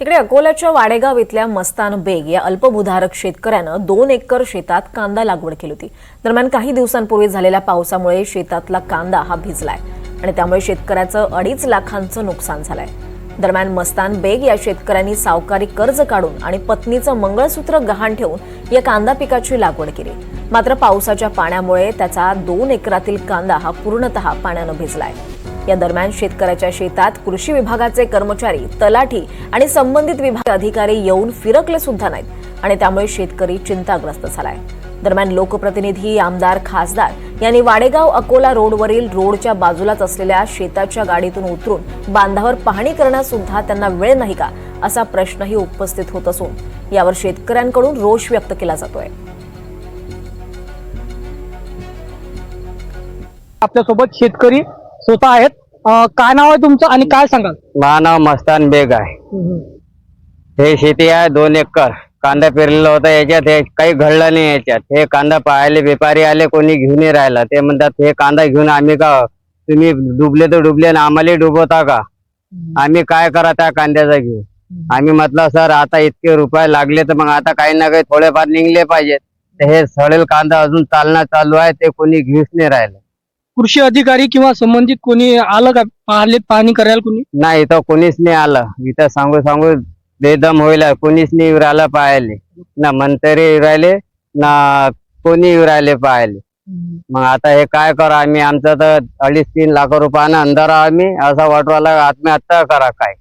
तिकडे अकोल्याच्या वाडेगाव इथल्या मस्तान बेग या अल्पभूधारक शेतकऱ्यानं दोन एकर शेतात कांदा लागवड केली होती. दरम्यान काही दिवसांपूर्वी झालेल्या पावसामुळे शेतातला कांदा हा भिजलाय आणि त्यामुळे शेतकऱ्याचं अडीच लाखांचं नुकसान झालंय. दरम्यान मस्तान बेग या शेतकऱ्यांनी सावकारी कर्ज काढून आणि पत्नीचं मंगळसूत्र गहाण ठेवून या कांदा पिकाची लागवड केली. मात्र पावसाच्या पाण्यामुळे त्याचा दोन एकरातील कांदा हा पूर्णतः पाण्यानं भिजलाय. या दरम्यान शेतकऱ्याच्या शेतात कृषी विभागाचे कर्मचारी तलाठी आणि संबंधित विभाग अधिकारी येऊन फिरकले सुद्धा नाहीत आणि त्यामुळे शेतकरी चिंताग्रस्त झालाय. दरम्यान लोकप्रतिनिधी आमदार खासदार यांनी वाडेगाव अकोला रोडवरील रोडच्या बाजूलाच असलेल्या शेताच्या गाडीतून उतरून बांधावर पाहणी करण्यास सुद्धा त्यांना वेळ नाही का असा प्रश्नही उपस्थित होत असून यावर शेतकऱ्यांकडून रोष व्यक्त केला जातोय. आपल्यासोबत शेतकरी स्वतः आहेत. अं, काय नाव आहे तुमचं आणि काय सांगाल? नाव मस्तान बेग आहे. हे शेती आहे दोन एकर. कांदा पेरलेला होता याच्यात. हे काही घडलं नाही याच्यात. हे कांदा पाहायला व्यापारी आले कोणी घेऊन नाही राहिला. ते म्हणतात हे कांदा घेऊन आम्ही का तुम्ही डुबले तर डुबले आणि आम्हाला डुबवता का? आम्ही काय करा त्या कांद्याचा घेऊ? आम्ही म्हटलं सर आता इतके रुपये लागले तर मग आता काही ना काही थोडेफार निघले पाहिजेत. तर हे सडेल कांदा अजून चालणं चालू आहे. ते कोणी घेऊच नाही राहिलं. कृषी अधिकारी किंवा संबंधित कोणी आलं का? पाहिले पाहणी करायला कोणी? नाही इथं कोणीच नाही आलं. इथं सांगू सांगू बेदम होईल. कोणीच नाही येऊ राहिलं पाहायले. ना मंत्री येऊ राहिले ना कोणी येऊ राहिले पाहायले. मग आता हे काय करा आम्ही? आमचं तर अडीच तीन लाख रुपयानं अंधार आम्ही. असा वाटवाला आत्महत्या करा काय?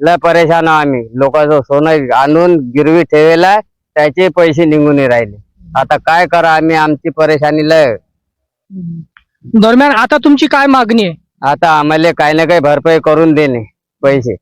लय परेशान आम्ही. लोकांचं सोनं आणून गिरवी ठेवेला त्याचे पैसे निघून राहिले. आता काय करा आम्ही? आमची परेशानी लय. दरम्यान आता तुमची काय मागणी आहे? आता आम्हाला काही ना काही भरपाई करून देणे पैसे.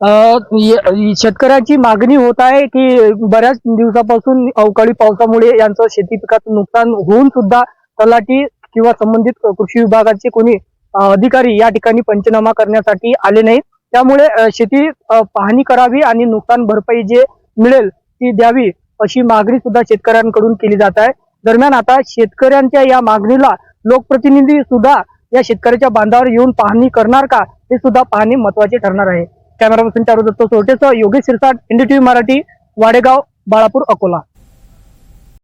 अं, य- शेतकऱ्याची मागणी होत आहे की बऱ्याच दिवसापासून अवकाळी पावसामुळे यांचं शेती पिकाचं नुकसान होऊन सुद्धा तलाठी किंवा संबंधित कृषी विभागाचे कोणी अं, अधिकारी या ठिकाणी पंचनामा करण्यासाठी आले नाहीत त्यामुळे अं, शेती अं, पाहणी करावी आणि नुकसान भरपाई जे मिळेल ती द्यावी अशी मागणी सुद्धा शेतकऱ्यांकडून केली जात आहे. दरम्यान आता शेतकऱ्यांच्या या मागणीला लोकप्रतिनिधी सुद्धा या शेतकऱ्याच्या बांधावर येऊन पाहणी करणार का? हे सुद्धा पाहणे महत्त्वाचे ठरणार आहे. कॅमेरा पर्सन चारू दत्त सोटेसह योगेश शिरसाट एनडीटीव्ही मराठी वाडेगाव बाळापूर अकोला.